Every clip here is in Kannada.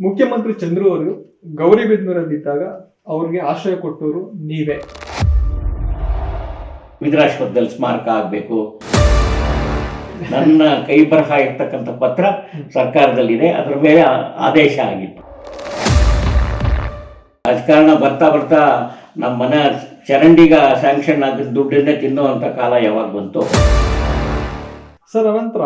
ಮುಖ್ಯಮಂತ್ರಿ ಚಂದ್ರು ಅವರು ಗೌರಿಬಿದನೂರಲ್ಲಿದ್ದಾಗ ಅವ್ರಿಗೆ ಆಶ್ರಯ ಕೊಟ್ಟವರು ನೀವೇ. ವಿದ್ರಾಶ್ವದಲ್ಲಿ ಸ್ಮಾರಕ ಆಗಬೇಕು. ನನ್ನ ಕೈ ಬರಹ ಇರ್ತಕ್ಕಂಥ ಪತ್ರ ಸರ್ಕಾರದಲ್ಲಿದೆ ಅದರ ಮೇಲೆ ಆದೇಶ ಆಗಿತ್ತು. ರಾಜಕಾರಣ ಬರ್ತಾ ಬರ್ತಾ ನಮ್ಮ ಮನೆ ಚರಂಡಿಗ ಸ್ಯಾಂಕ್ಷನ್ ಆಗಿದ್ದ ದುಡ್ಡನ್ನೇ ತಿನ್ನುವಂಥ ಕಾಲ ಯಾವಾಗ ಬಂತು? ಸರ್ ಅನಂತರ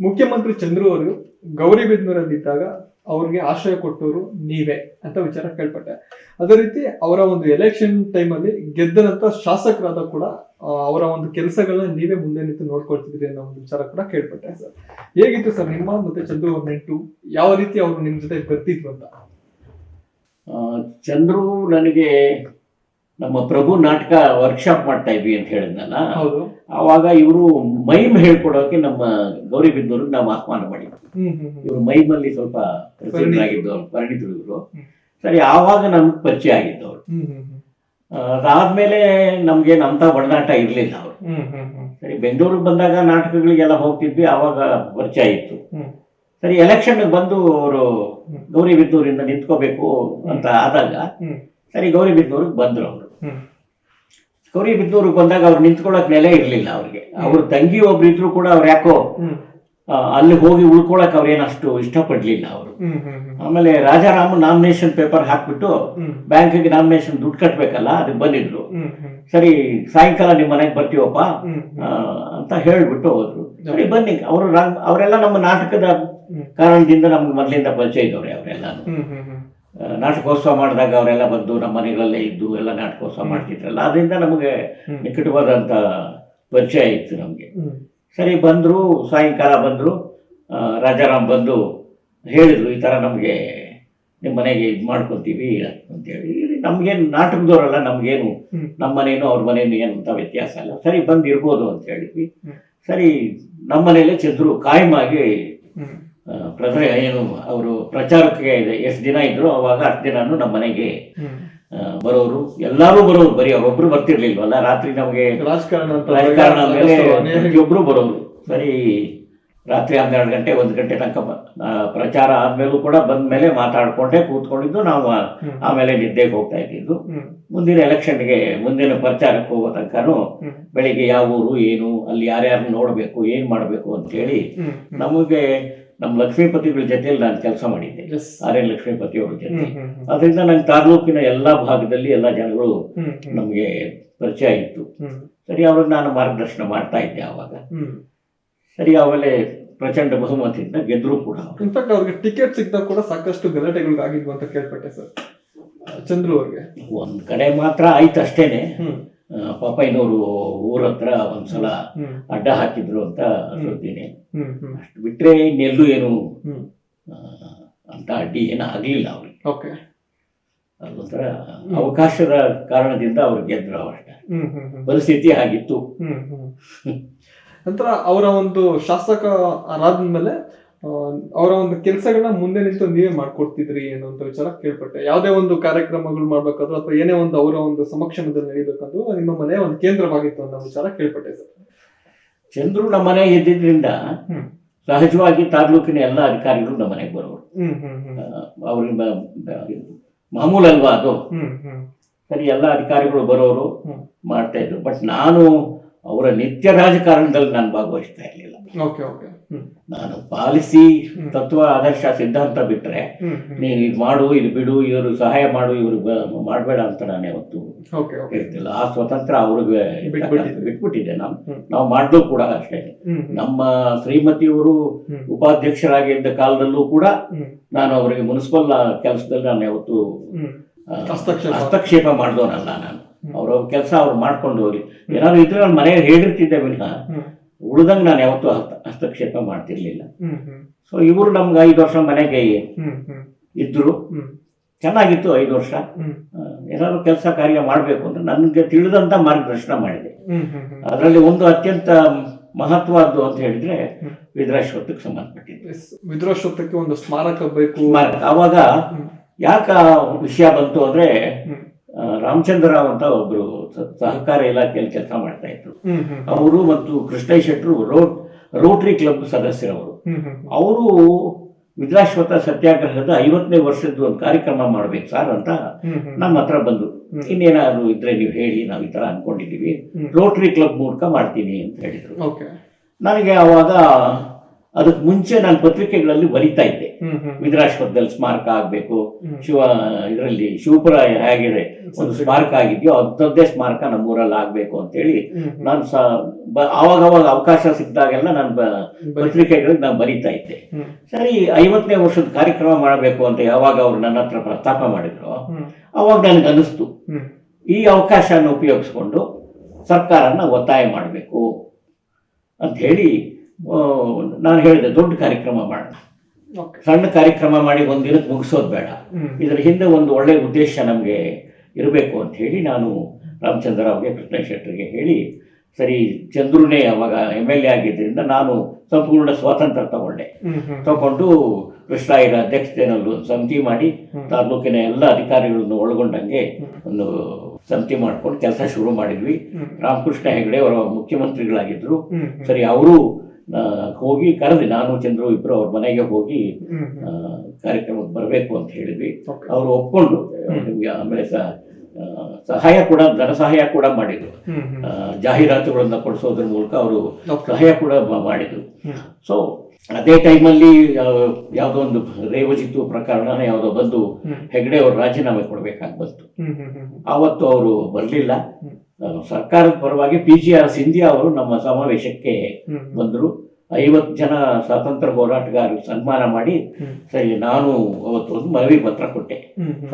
ಮುಖ್ಯಮಂತ್ರಿ ಚಂದ್ರು ಅವರು ಗೌರಿಬಿದನೂರಲ್ಲಿದ್ದಾಗ ಅವ್ರಿಗೆ ಆಶ್ರಯ ಕೊಟ್ಟವರು ನೀವೇ ಅಂತ ವಿಚಾರ ಕೇಳ್ಪಟ್ಟೆ. ಅದೇ ರೀತಿ ಅವರ ಒಂದು ಎಲೆಕ್ಷನ್ ಟೈಮಲ್ಲಿ ಗೆದ್ದ ನಂತರ ಶಾಸಕರಾದ ಕೂಡ ಅವರ ಒಂದು ಕೆಲಸಗಳನ್ನ ನೀವೇ ಮುಂದೆ ನಿಂತು ನೋಡ್ಕೊಳ್ತಿದ್ರಿ ಅನ್ನೋ ಒಂದು ವಿಚಾರ ಕೂಡ ಕೇಳ್ಪಟ್ಟೆ ಸರ್. ಹೇಗಿತ್ತು ಸರ್ ನಿಮ್ಮ ಮತ್ತೆ ಚಂದ್ರು ಅವ್ರ ನೆಂಟು ಯಾವ ರೀತಿ ಅವರು ನಿಮ್ ಜೊತೆ ಬರ್ತಿದ್ರು ಅಂತ? ಚಂದ್ರು ನನಗೆ ನಮ್ಮ ಪ್ರಭು ನಾಟಕ ವರ್ಕ್ಶಾಪ್ ಮಾಡ್ತಾ ಇದ್ವಿ ಅಂತ ಹೇಳಿದ್ನಲ್ಲ ಅವಾಗ ಇವರು ಮೈಮ್ ಹೇಳ್ಕೊಡೋಕೆ ನಮ್ಮ ಗೌರಿಬಿದನೂರಿಗೆ ನಾವು ಆಹ್ವಾನ ಮಾಡಿದ್ವಿ. ಇವರು ಮೈಮಲ್ಲಿ ಸ್ವಲ್ಪ ಪ್ರಸಿದ್ಧರಾಗಿದ್ದವರು ಪರಿಣಿತರು ಇವರು. ಸರಿ ಆವಾಗ ನಮ್ಗೆ ಪರಿಚಯ ಆಗಿದ್ದು ಅವರು. ಹ್ಮ್ ಹ್ಮ್ ಅದಾದ್ಮೇಲೆ ನಮ್ಗೆ ಅಂತ ಒಡನಾಟ ಇರಲಿಲ್ಲ ಅವರು. ಸರಿ ಬೆಂಗಳೂರಿಗೆ ಬಂದಾಗ ನಾಟಕಗಳಿಗೆಲ್ಲ ಹೋಗ್ತಿದ್ವಿ ಆವಾಗ ಪರಿಚಯ ಇತ್ತು. ಸರಿ ಎಲೆಕ್ಷನ್ ಬಂದು ಅವರು ಗೌರಿಬಿದ್ದೂರಿಂದ ಗೌರಿಬಿದನೂರಿಂದ ನಿಂತ್ಕೋಬೇಕು ಅಂತ ಆದಾಗ ಸರಿ ಗೌರಿ ಗೌರಿಬಿದನೂರಿಗೆ ಬಂದ್ರು ಅವರು. ಗೌರಿಬಿದನೂರಿಗೆ ಬಂದಾಗ ಅವ್ರು ನಿಂತ್ಕೊಳ್ಳೋಕೆ ನೆಲೆ ಇರಲಿಲ್ಲ ಅವ್ರಿಗೆ. ಅವ್ರ ತಂಗಿ ಒಬ್ರು ಇದ್ರು ಕೂಡ ಅವ್ರು ಯಾಕೋ ಅಲ್ಲಿ ಹೋಗಿ ಉಳ್ಕೊಳಕ್ ಅವ್ರೇನು ಅಷ್ಟು ಇಷ್ಟಪಡ್ಲಿಲ್ಲ ಅವರು. ಆಮೇಲೆ ರಾಜಾರಾಮ್ ನಾಮಿನೇಷನ್ ಪೇಪರ್ ಹಾಕ್ಬಿಟ್ಟು ಬ್ಯಾಂಕ್ಗೆ ನಾಮಿನೇಷನ್ ದುಡ್ಡು ಕಟ್ಬೇಕಲ್ಲ ಅದಕ್ಕೆ ಬಂದಿದ್ರು. ಸರಿ ಸಾಯಂಕಾಲ ನಿಮ್ಮ ಮನೆಗೆ ಬರ್ತೀವಪ್ಪ? ಅಂತ ಹೇಳ್ಬಿಟ್ಟು ಹೋದ್ರು. ಸರಿ ಬನ್ನಿ. ಅವರು ಅವರೆಲ್ಲ ನಮ್ಮ ನಾಟಕದ ಕಾರಣದಿಂದ ನಮ್ಗೆ ಮೊದಲಿಂದ ಪರಿಚಯ ಇದ್ದವ್ರೆ ಅವರೆಲ್ಲ ಹ್ಮ್ ಹ್ಮ್ ಹ್ಮ್. ನಾಟಕೋತ್ಸವ ಮಾಡಿದಾಗ ಅವರೆಲ್ಲ ಬಂದು ನಮ್ಮ ಮನೆಗಳಲ್ಲೇ ಇದ್ದು ಎಲ್ಲ ನಾಟಕೋತ್ಸವ ಮಾಡ್ತಿದ್ರಲ್ಲ ಅದರಿಂದ ನಮಗೆ. ನಿಕಟವಾದಂಥ ಪರಿಚಯ ಇತ್ತು ನಮಗೆ. ಸರಿ ಬಂದರು ಸಾಯಂಕಾಲ ಬಂದರು ರಾಜಾರಾಮ್ ಬಂದು ಹೇಳಿದ್ರು ಈ ಥರ ನಮಗೆ ನಿಮ್ಮ ಮನೆಗೆ ಇದು ಮಾಡ್ಕೊತೀವಿ ಅಂತೇಳಿ. ನಮಗೇನು ನಾಟಕದವರಲ್ಲ ನಮಗೇನು. ನಮ್ಮ ಮನೇನು ಅವ್ರ ಮನೇನು ಏನು ಅಂತ ವ್ಯತ್ಯಾಸ ಇಲ್ಲ. ಸರಿ ಬಂದು ಇರ್ಬೋದು ಅಂತ ಹೇಳಿದ್ವಿ. ಸರಿ ನಮ್ಮ ಮನೇಲೆ ಚಂದ್ರು ಕಾಯಮಾಗಿ ಹ್ಮ್ ಏನು ಅವರು ಪ್ರಚಾರಕ್ಕೆ ಎಷ್ಟು ದಿನ ಇದ್ರು ಅವಾಗ ಹತ್ತು ದಿನಾನು ನಮ್ಮ ಮನೆಗೆ ಬರೋರು ಎಲ್ಲರೂ ಬರೋರು ಬರೀ ಅವರೊಬ್ರು ಬರ್ತಿರ್ಲಿಲ್ವಲ್ಲ ರಾತ್ರಿ ನಮಗೆ ರಾಜಕಾರಣ ಮೇಲೆ ಪ್ರತಿಯೊಬ್ರು ಬರೋರು. ಸರಿ ರಾತ್ರಿ ಹನ್ನೆರಡು ಗಂಟೆ ಒಂದು ಗಂಟೆ ತನಕ ಪ್ರಚಾರ ಆದ್ಮೇಲೂ ಕೂಡ ಬಂದ ಮೇಲೆ ಮಾತಾಡ್ಕೊಂಡೆ ಕೂತ್ಕೊಂಡಿದ್ದು ನಾವು ಆಮೇಲೆ ನಿದ್ದೆಗೆ ಹೋಗ್ತಾ ಇದ್ದಿದ್ದು. ಮುಂದಿನ ಎಲೆಕ್ಷನ್ಗೆ ಮುಂದಿನ ಪ್ರಚಾರಕ್ಕೆ ಹೋಗೋ ತನಕನು. ಬೆಳಿಗ್ಗೆ ಯಾವ ಊರು ಏನು ಅಲ್ಲಿ ಯಾರ್ಯಾರು ನೋಡಬೇಕು ಏನು ಮಾಡಬೇಕು ಅಂತೇಳಿ ನಮಗೆ ನಮ್ಮ ಲಕ್ಷ್ಮೀಪತಿಗಳ ಜೊತೆಯಲ್ಲಿ ನಾನು ಕೆಲಸ ಮಾಡಿದ್ದೆ. ಆರ್ಯ ಆರ್ ಎನ್ ಲಕ್ಷ್ಮೀಪತಿ ಅವ್ರ ಜೊತೆ ಅದರಿಂದ ನಂಗೆ ತಾಲೂಕಿನ ಎಲ್ಲ ಭಾಗದಲ್ಲಿ ಎಲ್ಲ ಜನಗಳು ನಮಗೆ ಪರಿಚಯ ಇತ್ತು. ಸರಿ ಅವ್ರಿಗೆ ನಾನು ಮಾರ್ಗದರ್ಶನ ಮಾಡ್ತಾ ಇದ್ದೆ ಆವಾಗ. ಸರಿ ಆಮೇಲೆ ಪ್ರಚಂಡ ಬಹುಮತದಿಂದ ಗೆದ್ರು ಕೂಡ ಇನ್ಫ್ಯಾಕ್ಟ್ ಅವ್ರಿಗೆ ಟಿಕೆಟ್ ಸಿಗ್ದಾಗ ಕೂಡ ಸಾಕಷ್ಟು ಗಲಾಟೆಗಳು ಆಗಿದ್ವು ಅಂತ ಕೇಳ್ಪಟ್ಟೆ ಸರ್. ಚಂದ್ರು ಅವ್ರಿಗೆ. ಒಂದ್ ಕಡೆ ಮಾತ್ರ ಆಯ್ತು ಅಷ್ಟೇನೆ. ಪಾಪಯ್ಯನವರು ಊರ ಹತ್ರ ಒಂದ್ಸಲ ಅಡ್ಡ ಹಾಕಿದ್ರು ಅಂತ ಸುದ್ದಿನಿ ಅಷ್ಟು ಬಿಟ್ರೆ ಇನ್ನೆಲ್ಲೂ ಏನು ಅಂತ ಅಡ್ಡಿ ಏನೂ ಆಗ್ಲಿಲ್ಲ ಅವ್ರಿಗೆ. ಓಕೆ. ಅದೊಂಥರ ಅವಕಾಶದ ಕಾರಣದಿಂದ ಅವ್ರು ಗೆದ್ರು ಅವಷ್ಟೇ ಪರಿಸ್ಥಿತಿ ಆಗಿತ್ತು ನಂತರ ಅವರ ಒಂದು ಶಾಸಕ ಆ, ಅವರ ಒಂದು ಕೆಲಸಗಳನ್ನ ಮುಂದೆ ನಿಂತು ನೀವೇ ಮಾಡ್ಕೊಡ್ತಿದ್ರಿ ಏನು ಅಂತ ವಿಚಾರ ಕೇಳ್ಪಟ್ಟೆ. ಯಾವುದೇ ಒಂದು ಕಾರ್ಯಕ್ರಮಗಳು ಮಾಡ್ಬೇಕಾದ್ರು ಅಥವಾ ಏನೇ ಒಂದು ಅವರ ಒಂದು ಸಮಕ್ಷಮದಲ್ಲಿ ನಡೀಬೇಕಂದ್ರು ನಿಮ್ಮ ಮನೆ ಒಂದು ಕೇಂದ್ರವಾಗಿತ್ತು ಅನ್ನೋ ವಿಚಾರ ಕೇಳ್ಪಟ್ಟೆ ಸರ್. ಚಂದ್ರು ನಮ್ಮ ಮನೆ ಇದ್ದಿದ್ರಿಂದ. ಸಹಜವಾಗಿ ತಾಲೂಕಿನ ಎಲ್ಲ ಅಧಿಕಾರಿಗಳು ನಮ್ಮ ಮನೆಗೆ ಬರೋರು. ಅವ್ರಿಗೆ ಮಾಮೂಲಲ್ವಾ ಅದು? ಸರಿ ಎಲ್ಲ ಅಧಿಕಾರಿಗಳು ಬರೋರು ಮಾಡ್ತಾ ಇದ್ರು. ಬಟ್ ನಾನು ಅವರ ನಿತ್ಯ ರಾಜಕಾರಣದಲ್ಲಿ ನಾನು ಭಾಗವಹಿಸ್ತಾ ಇರಲಿಲ್ಲ. ನಾನು ಪಾಲಿಸಿ ತತ್ವ ಆದರ್ಶ ಸಿದ್ಧಾಂತ ಬಿಟ್ರೆ ನೀನು ಇದು ಮಾಡು ಇದು ಬಿಡು ಇವರು ಸಹಾಯ ಮಾಡು ಇವರು ಮಾಡಬೇಡ ಅಂತ ನಾನು ಯಾವತ್ತು ಇರ್ತಿಲ್ಲ. ಆ ಸ್ವತಂತ್ರ ಅವ್ರಿಗೆ ಬಿಟ್ಬಿಟ್ಟಿದೆ ಬಿಟ್ಬಿಟ್ಟಿದ್ದೆ ನಾವು. ನಾವು ಮಾಡಿದ್ರು ಕೂಡ ಅಷ್ಟೇ. ನಮ್ಮ ಶ್ರೀಮತಿಯವರು. ಉಪಾಧ್ಯಕ್ಷರಾಗಿದ್ದ ಕಾಲದಲ್ಲೂ ಕೂಡ ನಾನು ಅವರಿಗೆ ಮುನ್ಸಿಪಲ್ ಕೆಲಸದಲ್ಲಿ ನಾನು ಯಾವತ್ತು. ಹಸ್ತಕ್ಷೇಪ ಮಾಡಿದವನಲ್ಲ ನಾನು. ಅವ್ರ ಕೆಲಸ ಅವ್ರು ಮಾಡ್ಕೊಂಡು ಹೋಗ್ಲಿ ಏನಾದ್ರು ಇದ್ರೆ ನಾನು ಮನೆಯಲ್ಲಿ ಹೇಳಿರ್ತಿದ್ದೆ ವಿನಃ ಉಳ್ದಂಗ್ ನಾನು ಯಾವತ್ತೂ ಹಸ್ತ- ಹಸ್ತಕ್ಷೇಪ ಮಾಡ್ತಿರ್ಲಿಲ್ಲ. ಸೊ ಇವರು ನಮ್ಗೆ ಐದು ವರ್ಷ ಮನೆಗೆ ಇದ್ರು. ಚೆನ್ನಾಗಿತ್ತು ಐದು ವರ್ಷ. ಏನಾದ್ರು ಕೆಲಸ ಕಾರ್ಯ ಮಾಡಬೇಕು ಅಂದ್ರೆ ನನಗೆ ತಿಳಿದಂತ ಮಾರ್ಗದರ್ಶನ ಮಾಡಿದೆ. ಅದರಲ್ಲಿ ಒಂದು ಅತ್ಯಂತ ಮಹತ್ವದ್ದು ಅಂತ ಹೇಳಿದ್ರೆ. ವಿದ್ರಾಶ್ವತ್ಥಕ್ಕೆ ಸಂಬಂಧಪಟ್ಟಿದ್ದು. ಎಸ್ ಒಂದು ಸ್ಮಾರಕ ಬೇಕು. ಸ್ಮಾರಕ. ಅವಾಗ. ಯಾಕ ವಿಷಯ ಬಂತು ಅಂದ್ರೆ ಹ್ಮ್. ಆ, ರಾಮಚಂದ್ರ ರಾವ್ ಅಂತ ಒಬ್ರು ಸಹಕಾರ ಇಲಾಖೆಯಲ್ಲಿ ಕೆಲಸ ಮಾಡ್ತಾ ಇದ್ರು. ಅವರು ಮತ್ತು ಕೃಷ್ಣಯ್ಯ ಶೆಟ್ರು ರೋ ರೋಟರಿ ಕ್ಲಬ್ ಸದಸ್ಯರವರು. ಅವರು ವಿದ್ರಾಶ್ವತ ಸತ್ಯಾಗ್ರಹದ ಐವತ್ತನೇ ವರ್ಷದ ಒಂದು ಕಾರ್ಯಕ್ರಮ ಮಾಡ್ಬೇಕು ಸರ್ ಅಂತ ನಮ್ಮ ಹತ್ರ ಬಂದು. ಇನ್ನೇನಾದ್ರು ಇದ್ರೆ ನೀವು ಹೇಳಿ ನಾವು ಈ ತರ ಅನ್ಕೊಂಡಿದೀವಿ. ರೋಟರಿ ಕ್ಲಬ್ ಮೂಲಕ ಮಾಡ್ತೀನಿ ಅಂತ ಹೇಳಿದ್ರು. ನನಗೆ ಅವಾಗ ಅದಕ್ಕೆ ಮುಂಚೆ ನಾನು ಪತ್ರಿಕೆಗಳಲ್ಲಿ ಬರಿತಾ ಇದ್ದೆ. ವಿದ್ರಾಶ್ವದಲ್ಲಿ ಸ್ಮಾರಕ ಆಗಬೇಕು ಶಿವ ಇದರಲ್ಲಿ ಶಿವಪುರ ಹೇಗಿದೆ ಒಂದು ಸ್ಮಾರಕ ಆಗಿದೆಯೋ ಅಂಥದ್ದೇ ಸ್ಮಾರಕ ನಮ್ಮೂರಲ್ಲಿ ಆಗಬೇಕು ಅಂತೇಳಿ. ನಾನು ಅವಾಗವಾಗ ಅವಾಗ ಅವಾಗ ಅವಕಾಶ ಸಿಕ್ಕಿದಾಗೆಲ್ಲ ನಾನು ಪತ್ರಿಕೆಗಳಿಗೆ ನಾನು ಬರಿತಾ ಇದ್ದೆ. ಸರಿ ಐವತ್ತನೇ ವರ್ಷದ ಕಾರ್ಯಕ್ರಮ ಮಾಡಬೇಕು ಅಂತ ಯಾವಾಗ ಅವರು ನನ್ನ ಹತ್ರ ಪ್ರಸ್ತಾಪ ಮಾಡಿದ್ರು ಅವಾಗ ನನಗೆ ಅನಿಸ್ತು ಈ ಅವಕಾಶನ ಉಪಯೋಗಿಸ್ಕೊಂಡು ಸರ್ಕಾರನ ಒತ್ತಾಯ ಮಾಡಬೇಕು ಅಂತ ಹೇಳಿ ನಾನು ಹೇಳಿದೆ ದೊಡ್ಡ ಕಾರ್ಯಕ್ರಮ ಮಾಡೋಣ ಸಣ್ಣ ಕಾರ್ಯಕ್ರಮ ಮಾಡಿ ಒಂದು ದಿನಕ್ಕೆ ಮುಗಿಸೋದು ಬೇಡ. ಇದರ ಹಿಂದೆ ಒಂದು ಒಳ್ಳೆಯ ಉದ್ದೇಶ ನಮಗೆ ಇರಬೇಕು ಅಂತ ಹೇಳಿ ನಾನು ರಾಮಚಂದ್ರ ಅವ್ರಿಗೆ ಕೃಷ್ಣ ಶೆಟ್ಟರಿಗೆ ಹೇಳಿ ಸರಿ ಚಂದ್ರುನೇ ಅವಾಗ ಎಂ ಎಲ್ ಎ ಆಗಿದ್ದರಿಂದ ನಾನು ಸಂಪೂರ್ಣ ಸ್ವಾತಂತ್ರ್ಯ ತಗೊಂಡೆ. ತಗೊಂಡು ಕೃಷ್ಣಾಯರ ಅಧ್ಯಕ್ಷತೆಯಲ್ಲಿ ಒಂದು ಸಮಿತಿ ಮಾಡಿ. ತಾಲೂಕಿನ ಎಲ್ಲ ಅಧಿಕಾರಿಗಳನ್ನು ಒಳಗೊಂಡಂಗೆ ಒಂದು ಸಮಿತಿ ಮಾಡ್ಕೊಂಡು ಕೆಲಸ ಶುರು ಮಾಡಿದ್ವಿ. ರಾಮಕೃಷ್ಣ ಹೆಗಡೆ ಅವರ ಮುಖ್ಯಮಂತ್ರಿಗಳಾಗಿದ್ದರು ಸರಿ ಅವರು ಹೋಗಿ ಕರೆದು. ನಾನು ಚಂದ್ರು ಇಬ್ಬರು ಅವ್ರ ಮನೆಗೆ ಹೋಗಿ ಕಾರ್ಯಕ್ರಮಕ್ಕೆ ಬರಬೇಕು ಅಂತ ಹೇಳಿದ್ವಿ. ಅವರು ಒಪ್ಕೊಂಡು. ನಿಮ್ಗೆ ಆಮೇಲೆ ಸಹಾಯ ಕೂಡ ಧನ ಸಹಾಯ ಕೂಡ ಮಾಡಿದ್ರು. ಜಾಹೀರಾತುಗಳನ್ನ ಕೊಡಿಸೋದ್ರ ಮೂಲಕ ಅವರು ಸಹಾಯ ಕೂಡ ಮಾಡಿದ್ರು. ಸೊ ಅದೇ ಟೈಮಲ್ಲಿ ಯಾವುದೋ ಒಂದು ರೇವಜಿತ್ತು ಪ್ರಕರಣ ಯಾವುದೋ ಬಂದು ಹೆಗ್ಡೆ ಅವರು ರಾಜೀನಾಮೆ ಕೊಡಬೇಕಾಗಿ ಬಂತು. ಆವತ್ತು ಅವರು ಬರಲಿಲ್ಲ. ಸರ್ಕಾರದ ಪರವಾಗಿ ಪಿ ಜಿ ಆರ್ ಸಿಂಧಿಯಾ ಅವರು ನಮ್ಮ ಸಮಾವೇಶಕ್ಕೆ ಬಂದರು. ಐವತ್ತು ಜನ ಸ್ವಾತಂತ್ರ್ಯ ಹೋರಾಟಗಾರರು ಸನ್ಮಾನ ಮಾಡಿ ಸರಿ ನಾನು ಅವತ್ತು ಒಂದು ಮನವಿ ಪತ್ರ ಕೊಟ್ಟೆ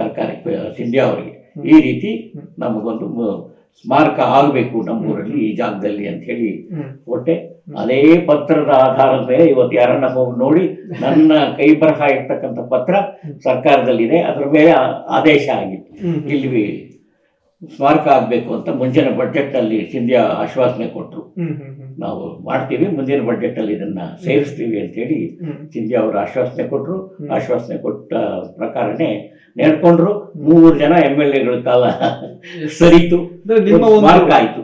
ಸರ್ಕಾರಕ್ಕೆ ಸಿಂಧಿಯಾ ಅವರಿಗೆ. ಈ ರೀತಿ ನಮಗೊಂದು ಸ್ಮಾರಕ ಆಗಬೇಕು ನಮ್ಮೂರಲ್ಲಿ ಈ ಜಾಗದಲ್ಲಿ ಅಂತ ಹೇಳಿ ಕೊಟ್ಟೆ. ಅದೇ ಪತ್ರದ ಆಧಾರದ ಮೇಲೆ ಇವತ್ತು ಯಾರನ್ನ ಹೋಗಿ ನೋಡಿ ನನ್ನ ಕೈ ಬರಹ ಇರ್ತಕ್ಕಂಥ ಪತ್ರ ಸರ್ಕಾರದಲ್ಲಿದೆ. ಅದರ ಮೇಲೆ ಆದೇಶ ಆಗಿತ್ತು. ಇಲ್ಲಿ ಸ್ಮಾರಕ ಆಗಬೇಕು ಅಂತ ಮುಂಚಿನ ಬಜೆಟ್ನಲ್ಲಿ ಸಿಂಧಿಯಾ ಆಶ್ವಾಸನೆ ಕೊಟ್ಟರು ನಾವು ಮಾಡ್ತೀವಿ ಮುಂದಿನ ಬಜೆಟಲ್ಲಿ ಇದನ್ನ ಸೇರಿಸ್ತೀವಿ ಅಂತೇಳಿ ಹೇಳಿ ಸಿಂಧಿಯಾ ಅವರು ಆಶ್ವಾಸನೆ ಕೊಟ್ಟರು ಆಶ್ವಾಸನೆ ಕೊಟ್ಟ ಪ್ರಕಾರನೇ ನೆಡ್ಕೊಂಡ್ರು. ಮೂರು ಜನ ಎಂ ಎಲ್ ಎಗಳ ಕಾಲ ಸರಿತು. ಅಂದ್ರೆ ನಿಮ್ಮ ಒಂದು ಸ್ಮಾರಕ ಆಯಿತು.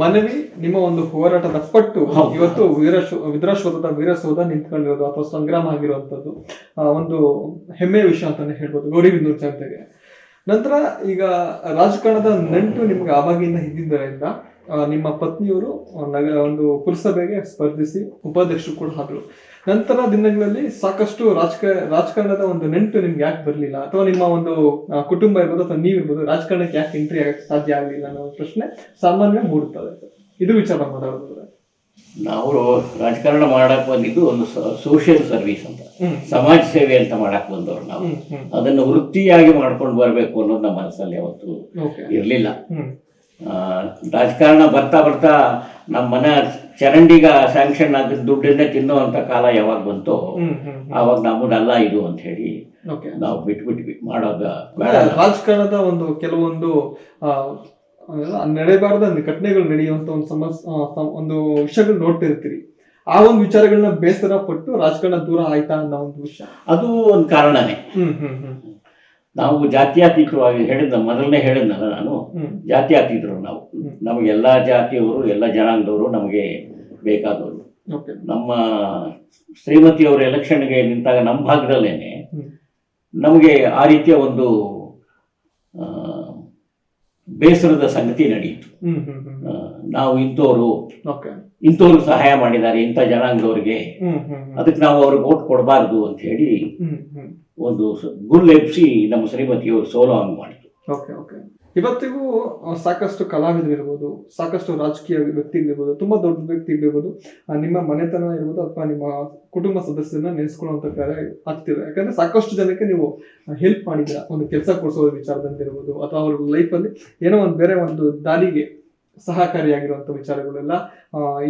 ಮನವಿ ನಿಮ್ಮ ಒಂದು ಹೋರಾಟದ ಪಟ್ಟು. ಇವತ್ತು ವೀರಶೋ ವಿದ್ರಾಶ್ವತದ ವೀರಸೌಧ ನಿಂತ್ಕೊಂಡಿರೋದು ಅಥವಾ ಸಂಗ್ರಾಮ ಆಗಿರುವಂತದ್ದು ಒಂದು ಹೆಮ್ಮೆಯ ವಿಷಯ ಅಂತಾನೆ ಹೇಳ್ಬೋದು. ಗೌರಿಬಿದನೂರು ಜನತೆಗೆ. ನಂತರ ಈಗ ರಾಜಕಾರಣದ ನಂಟು ನಿಮ್ಗೆ ಆವಾಗಿಂದ ಇದ್ದಿದ್ದರಿಂದ ನಿಮ್ಮ ಪತ್ನಿಯವರು ನಗ, ಒಂದು ಪುರಸಭೆಗೆ ಸ್ಪರ್ಧಿಸಿ ಉಪಾಧ್ಯಕ್ಷರು ಕೂಡ ಆದ್ರು. ನಂತರ ದಿನಗಳಲ್ಲಿ ಸಾಕಷ್ಟು ರಾಜಕ, ರಾಜಕಾರಣದ ಒಂದು ನೆಂಟು ನಿಮ್ಗೆ ಯಾಕೆ ಬರಲಿಲ್ಲ? ಅಥವಾ ನಿಮ್ಮ ಒಂದು ಕುಟುಂಬ ಇರ್ಬೋದು ಅಥವಾ ನೀವಿರ್ಬೋದು ರಾಜಕಾರಣಕ್ಕೆ ಯಾಕೆ ಎಂಟ್ರಿ ಆಗಕ್ಕೆ ಸಾಧ್ಯ ಆಗಲಿಲ್ಲ ಅನ್ನೋ ಪ್ರಶ್ನೆ ಸಾಮಾನ್ಯ ಮೂಡುತ್ತದೆ ಇದು ವಿಚಾರ ಮಾಡೋದಾದ್ರೆ ನಾವು ರಾಜಕಾರಣ ಮಾಡಕ್ ಬಂದಿದ್ದು ಒಂದು ಸೋಷಿಯಲ್ ಸರ್ವಿಸ್ ಅಂತ. ಸಮಾಜ ಸೇವೆ ಅಂತ ಮಾಡಕ್ ಬಂದವರು ನಾವು. ಅದನ್ನು ವೃತ್ತಿಯಾಗಿ ಮಾಡ್ಕೊಂಡು ಬರಬೇಕು ಅನ್ನೋದು ನಮ್ಮ ಮನಸ್ಸಲ್ಲಿ ಯಾವತ್ತು ಇರಲಿಲ್ಲ. ರಾಜಕಾರಣ ಬರ್ತಾ ಬರ್ತಾ ನಮ್ಮ ಮನೆ ಚರಂಡಿಗ ಸ್ಯಾಂಕ್ಷನ್ ಆಗಿದ್ದ ದುಡ್ಡನ್ನೇ ತಿನ್ನುವಂತ ಕಾಲ ಯಾವಾಗ ಬಂತೋ ಆವಾಗ ನಮ್ಮದಲ್ಲ ಇದು ಅಂತ ಹೇಳಿ ನಾವು ಬಿಟ್ಬಿಟ್ವಿ. ಮಾಡೋದ ರಾಜಕಾರಣದ ಒಂದು ಕೆಲವೊಂದು ನಡೆಯಬಾರದ ಘಟನೆಗಳು ನಡೆಯುವಂತ ಒಂದು ಸಮಸ್ ಒಂದು ವಿಷಯಗಳು ನೋಡ್ತಿರ್ತೀರಿ. ಆ ಒಂದು ವಿಚಾರಗಳನ್ನ ಬೇಸರ ಪಟ್ಟು ರಾಜಕಾರಣ ದೂರ ಆಯ್ತಾ ಅನ್ನೋ ಒಂದು ವಿಷಯ. ಅದು ಒಂದು ಕಾರಣನೇ. ನಾವು ಜಾತ್ಯಾತೀತವಾಗಿ ಹೇಳಿದ ಮೊದಲನೇ ಹೇಳಿದ್ನಲ್ಲ ನಾನು ಜಾತ್ಯಾತೀತರು ನಾವು. ನಮ್ಗೆ ಎಲ್ಲ ಜಾತಿಯವರು ಎಲ್ಲ ಜನಾಂಗದವರು ನಮಗೆ ಬೇಕಾದವರು. ನಮ್ಮ ಶ್ರೀಮತಿಯವರು ಎಲೆಕ್ಷನ್ಗೆ ನಿಂತಾಗ ನಮ್ಮ ಭಾಗದಲ್ಲೇನೆ ನಮಗೆ ಆ ರೀತಿಯ ಒಂದು ಆ, ಬೇಸರದ ಸಂಗತಿ ನಡೆಯಿತು ನಾವು ಇಂಥವ್ರು ಇಂಥವ್ರು ಸಹಾಯ ಮಾಡಿದ್ದಾರೆ ಇಂಥ ಜನಾಂಗದವ್ರಿಗೆ. ಅದಕ್ಕೆ ನಾವು ಅವ್ರಿಗೆ ಓಟ್ ಕೊಡಬಾರ್ದು ಅಂತ ಹೇಳಿ ಒಂದು ಗುಲ್ಲೆಬ್ಸಿ ನಮ್ಮ ಶ್ರೀಮತಿಯವರು ಸೋಲೋ ಹಂಗ್ ಮಾಡಿದ್ರು ಇವತ್ತಿಗೂ ಸಾಕಷ್ಟು ಕಲಾವಿದರಿರ್ಬೋದು, ಸಾಕಷ್ಟು ರಾಜಕೀಯ ವ್ಯಕ್ತಿಗಳಿರ್ಬೋದು, ತುಂಬಾ ದೊಡ್ಡ ವ್ಯಕ್ತಿಗಳಿರ್ಬೋದು ಇರ್ಬೋದು ನಿಮ್ಮ ಮನೆತನ ಇರ್ಬೋದು ಅಥವಾ ನಿಮ್ಮ ಕುಟುಂಬ ಸದಸ್ಯರನ್ನ ನೆನೆಸ್ಕೊಳ್ಳುವಂತ ಕಾರ್ಯ ಆಗ್ತಿದೆ. ಯಾಕಂದ್ರೆ ಸಾಕಷ್ಟು ಜನಕ್ಕೆ ನೀವು ಹೆಲ್ಪ್ ಮಾಡಿದ್ದೀರಾ. ಒಂದು ಕೆಲಸ ಕೊಡಿಸೋ ವಿಚಾರದಂತಿರ್ಬೋದು ಅಥವಾ ಅವ್ರ ಲೈಫಲ್ಲಿ ಏನೋ ಒಂದು ಬೇರೆ ಒಂದು ದಾರಿಗೆ ಸಹಕಾರಿಯಾಗಿರುವಂತ ವಿಚಾರಗಳೆಲ್ಲ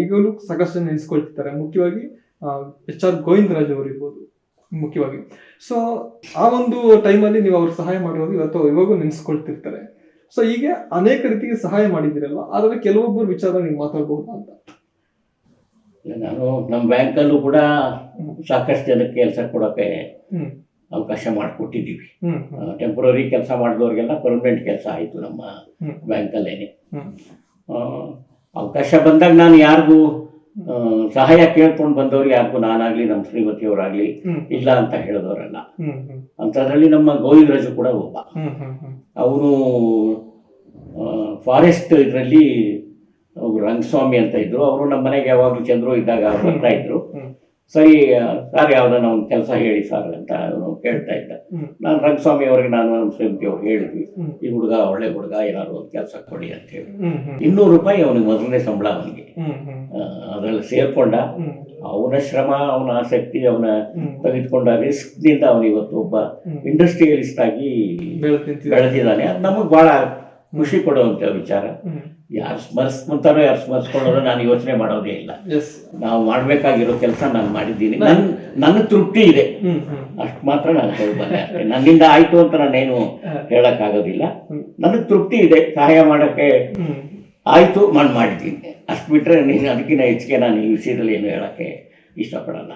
ಈಗಲೂ ಸಾಕಷ್ಟು ಜನ ನೆನೆಸ್ಕೊಳ್ತಿರ್ತಾರೆ ಮುಖ್ಯವಾಗಿ ಎಚ್ ಆರ್ ಗೋವಿಂದರಾಜ್ ಅವರು ಇರ್ಬೋದು ಮುಖ್ಯವಾಗಿ. ಸೊ ಆ ಒಂದು ಟೈಮಲ್ಲಿ ನೀವು ಅವ್ರಿಗೆ ಸಹಾಯ ಮಾಡಿರೋದು ಇವತ್ತು, ಇವಾಗೂ ನೆನೆಸ್ಕೊಳ್ತಿರ್ತಾರೆ. ಸೊ ಹೀಗೆ ಅನೇಕ ರೀತಿಗೆ ಸಹಾಯ ಮಾಡಿದಿರಲ್ವಾ ಆದ್ರೆ ಕೆಲವೊಬ್ಬರ ವಿಚಾರ ನೀವು ಮಾತಾಡಬಹುದು ಅಂತ? ನಾನು ನಮ್ಮ ಬ್ಯಾಂಕಲ್ಲೂ ಕೂಡ ಸಾಕಷ್ಟು ಜನಕ್ಕೆ ಕೆಲಸ ಕೊಡೋಕೆ ಅವಕಾಶ ಮಾಡಿಕೊಟ್ಟಿದ್ದೀವಿ. ಟೆಂಪ್ರರಿ ಕೆಲಸ ಮಾಡಿದವ್ರಿಗೆಲ್ಲ ಪರ್ಮನೆಂಟ್ ಕೆಲಸ ಆಯಿತು ನಮ್ಮ ಬ್ಯಾಂಕಲ್ಲೇನೆ. ಅವಕಾಶ ಬಂದಾಗ ನಾನು ಯಾರಿಗೂ ಸಹಾಯ ಕೇಳ್ಕೊಂಡು ಬಂದವ್ರು ಯಾರಿಗೂ ನಾನಾಗ್ಲಿ ನಮ್ಮ ಶ್ರೀಮತಿಯವರಾಗ್ಲಿ ಇಲ್ಲ ಅಂತ ಹೇಳಿದವರಲ್ಲ ಅಂತದ್ರಲ್ಲಿ ನಮ್ಮ ಗೋವಿಂದರಾಜು ಕೂಡ ಒಬ್ಬ. ಅವರು ಫಾರೆಸ್ಟ್ ಇದರಲ್ಲಿ ರಂಗಸ್ವಾಮಿ ಅಂತ ಇದ್ರು. ಅವರು ನಮ್ಮ ಮನೆಗೆ ಯಾವಾಗಲೂ ಚಂದ್ರು ಇದ್ದಾಗ ಬರ್ತಾ ಇದ್ರು. ಸರಿ ಸರ್ ಯಾವ್ದಾನ ಒಂದು ಕೆಲಸ ಹೇಳಿ ಸರ್ ಅಂತ ಅವನು ಕೇಳ್ತಾ ಇದ್ದ. ನಾನು ರಂಗಸ್ವಾಮಿ ಅವ್ರಿಗೆ ನಾನು ನಮ್ಮ ಅವ್ರು ಹೇಳಿದ್ವಿ. ಈ ಹುಡುಗ ಒಳ್ಳೆ ಹುಡುಗ ಏನಾದ್ರು ಒಂದು ಕೆಲಸ ಕೊಡಿ ಅಂತ ಹೇಳಿ. ಇನ್ನೂರು ರೂಪಾಯಿ ಅವನಿಗೆ ಮೊದಲನೇ ಸಂಬಳ ಅವನಿಗೆ. ಅದರಲ್ಲಿ ಸೇರ್ಕೊಂಡ. ಅವನ ಶ್ರಮ ಅವನ ಆಸಕ್ತಿ ಅವನ ತೆಗೆದುಕೊಂಡ ರಿಸ್ಕ್ನಿಂದ ಅವನು ಇವತ್ತು ಒಬ್ಬ ಇಂಡಸ್ಟ್ರಿಯಲಿಸ್ಟ್ ಆಗಿ. ಬೆಳೆದಿದ್ದಾನೆ. ಅದು ನಮಗೆ ಬಹಳ ಖುಷಿ ಕೊಡುವಂತ ವಿಚಾರ. ಯಾರು ಸ್ಮರಿಸ್ಕೊಂತಾರೋ ಯಾರು ಸ್ಮರಿಸ್ಕೊಳ್ಳೋರು ನಾನು ಯೋಚನೆ ಮಾಡೋದೇ ಇಲ್ಲ. ನಾವು ಮಾಡಬೇಕಾಗಿರೋ ಕೆಲಸ ನಾನು ಮಾಡಿದ್ದೀನಿ. ನನ್ ನನ್ನ ತೃಪ್ತಿ ಇದೆ. ಅಷ್ಟು ಮಾತ್ರ ನಾನು ಹೇಳ್ಬಲ್ಲೆ. ಅಷ್ಟೇ ನನ್ನಿಂದ ಆಯ್ತು ಅಂತ ನಾನೇನು ಹೇಳಕ್ಕಾಗೋದಿಲ್ಲ. ನನಗೆ ತೃಪ್ತಿ ಇದೆ ಸಹಾಯ ಮಾಡೋಕ್ಕೆ ಆಯಿತು ನಾನು ಮಾಡಿದ್ದೀನಿ. ಅಷ್ಟು ಬಿಟ್ಟರೆ ನೀನು ಅದಕ್ಕಿಂತ ಹೆಚ್ಚಿಗೆ ನಾನು ಈ ವಿಷಯದಲ್ಲಿ ಏನು ಹೇಳೋಕ್ಕೆ ಇಷ್ಟಪಡಲ್ಲ.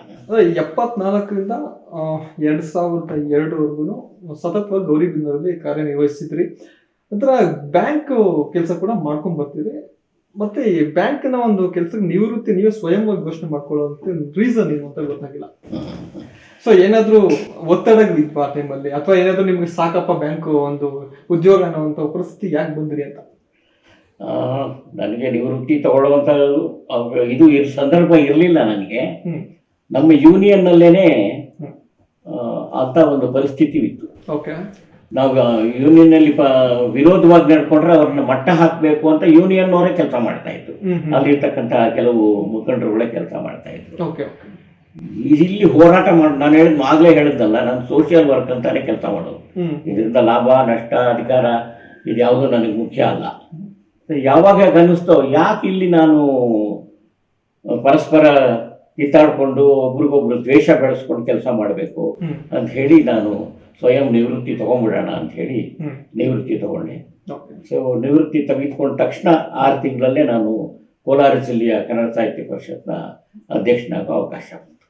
ಎಪ್ಪತ್ನಾಲ್ಕರಿಂದ ಎರಡು ಸಾವಿರದ ಎರಡರವರೆಗೂ ಸತತವಾಗಿ ಗೌರಿಬಿದನೂರಲ್ಲಿ ಕಾರ್ಯನಿರ್ವಹಿಸಿದ್ರಿ ನಂತರ ಬ್ಯಾಂಕ್ ಕೆಲಸ ಕೂಡ ಮಾಡ್ಕೊಂಡ್ ಬರ್ತೀರಿ ಮತ್ತೆ ಈ ಬ್ಯಾಂಕ್ನ ಒಂದು ಕೆಲಸಕ್ಕೆ ನಿವೃತ್ತಿ ನೀವೇ ಸ್ವಯಂವಾಗಿ ಘೋಷಣೆ ಮಾಡ್ಕೊಳ್ಳೋದಕ್ಕೆ ರೀಸನ್ ಏನು ಅಂತ ಗೊತ್ತಾಗಿಲ್ಲ. ಸೊ ಏನಾದ್ರೂ ಒತ್ತಡಗಳಿದ್ವಾ ಆ ಟೈಮಲ್ಲಿ ಅಥವಾ ಏನಾದ್ರೂ ನಿಮ್ಗೆ ಸಾಕಪ್ಪ ಬ್ಯಾಂಕ್ ಒಂದು ಉದ್ಯೋಗ ಅನ್ನೋ ಪರಿಸ್ಥಿತಿ ಯಾಕೆ ಬಂದ್ರಿ ಅಂತ? ನನಗೆ ನಿವೃತ್ತಿ ತಗೊಳ್ಳುವಂಥ ಇದು ಸಂದರ್ಭ ಇರಲಿಲ್ಲ ನನಗೆ. ನಮ್ಮ ಯೂನಿಯನ್ನಲ್ಲೇನೆ. ಅಂತ ಒಂದು ಪರಿಸ್ಥಿತಿ ಇತ್ತು ಓಕೆ ನಾವು ಯೂನಿಯನ್ನಲ್ಲಿ ವಿರೋಧವಾಗಿ ನಡ್ಕೊಂಡ್ರೆ ಅವ್ರನ್ನ ಮಟ್ಟ ಹಾಕಬೇಕು ಅಂತ ಯೂನಿಯನ್ ಅವರೇ ಕೆಲಸ ಮಾಡ್ತಾ ಇದ್ರು. ಅಲ್ಲಿರ್ತಕ್ಕಂತಹ ಕೆಲವು ಮುಖಂಡರುಗಳೇ ಕೆಲಸ ಮಾಡ್ತಾ ಇದ್ರು. ಇಲ್ಲಿ ಹೋರಾಟ ಮಾಡಿ ನಾನು ಹೇಳಿದ್ ಆಗ್ಲೇ ಹೇಳಿದ್ದಲ್ಲ ನಾನು ಸೋಷಿಯಲ್ ವರ್ಕ್ ಅಂತಾನೆ ಕೆಲಸ ಮಾಡೋದು. ಇದರಿಂದ ಲಾಭ ನಷ್ಟ ಅಧಿಕಾರ ಇದ್ಯಾವುದು ನನಗೆ ಮುಖ್ಯ ಅಲ್ಲ. ಯಾವಾಗ ಅನ್ನಿಸ್ತೋ ಯಾಕೆ ಇಲ್ಲಿ ನಾನು ಪರಸ್ಪರ ಕಿತ್ತಾಡ್ಕೊಂಡು ಒಬ್ರಿಗೊಬ್ರು ದ್ವೇಷ ಬೆಳೆಸ್ಕೊಂಡು ಕೆಲಸ ಮಾಡಬೇಕು ಅಂತ ಹೇಳಿ ನಾನು ಸ್ವಯಂ ನಿವೃತ್ತಿ ತೊಗೊಂಡ್ಬಿಡೋಣ ಅಂತ ಹೇಳಿ ನಿವೃತ್ತಿ ತಗೊಂಡೆ. ಸೊ ನಿವೃತ್ತಿ ತೆಗೆದುಕೊಂಡ ತಕ್ಷಣ ಆರು ತಿಂಗಳಲ್ಲೇ ನಾನು ಕೋಲಾರ ಜಿಲ್ಲೆಯ ಕನ್ನಡ ಸಾಹಿತ್ಯ ಪರಿಷತ್ನ ಅಧ್ಯಕ್ಷನಾಗೋ ಅವಕಾಶ ಬಂತು.